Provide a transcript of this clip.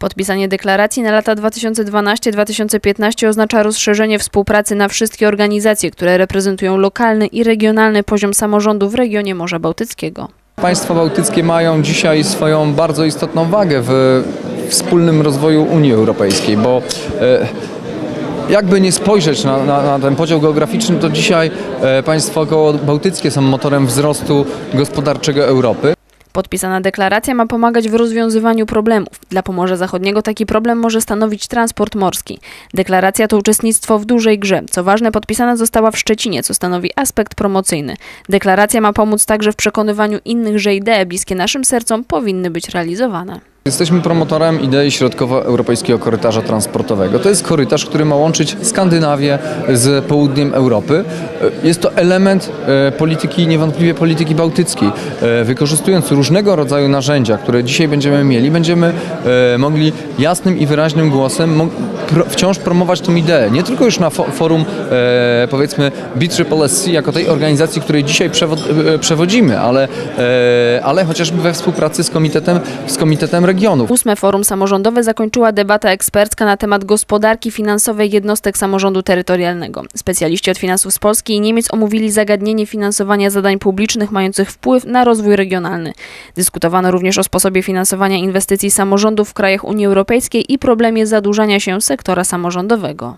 Podpisanie deklaracji na lata 2012-2015 oznacza rozszerzenie współpracy na wszystkie organizacje, które reprezentują lokalny i regionalny poziom samorządu w regionie Morza Bałtyckiego. Państwa bałtyckie mają dzisiaj swoją bardzo istotną wagę w wspólnym rozwoju Unii Europejskiej, bo e, jakby nie spojrzeć na, na, na ten podział geograficzny, to dzisiaj e, państwa bałtyckie są motorem wzrostu gospodarczego Europy. Podpisana deklaracja ma pomagać w rozwiązywaniu problemów. Dla Pomorza Zachodniego taki problem może stanowić transport morski. Deklaracja to uczestnictwo w dużej grze. Co ważne, podpisana została w Szczecinie, co stanowi aspekt promocyjny. Deklaracja ma pomóc także w przekonywaniu innych, że idee bliskie naszym sercom powinny być realizowane. Jesteśmy promotorem idei środkowoeuropejskiego korytarza transportowego. To jest korytarz, który ma łączyć Skandynawię z południem Europy. E, Jest to element e, polityki, niewątpliwie polityki bałtyckiej. E, Wykorzystując różnego rodzaju narzędzia, które dzisiaj będziemy mieli, będziemy mogli jasnym i wyraźnym głosem pro, wciąż promować tę ideę. Nie tylko już na fo, forum, e, powiedzmy, BSSC, jako tej organizacji, której dzisiaj e, przewodzimy, ale, e, ale chociażby we współpracy z Komitetem, z komitetem Regionów. Ósme forum samorządowe zakończyła debata ekspercka na temat gospodarki finansowej jednostek samorządu terytorialnego. Specjaliści od finansów z Polski i Niemiec omówili zagadnienie finansowania zadań publicznych mających wpływ na rozwój regionalny. Dyskutowano również o sposobie finansowania inwestycji samorządów w krajach Unii Europejskiej i problemie zadłużania się sektora samorządowego.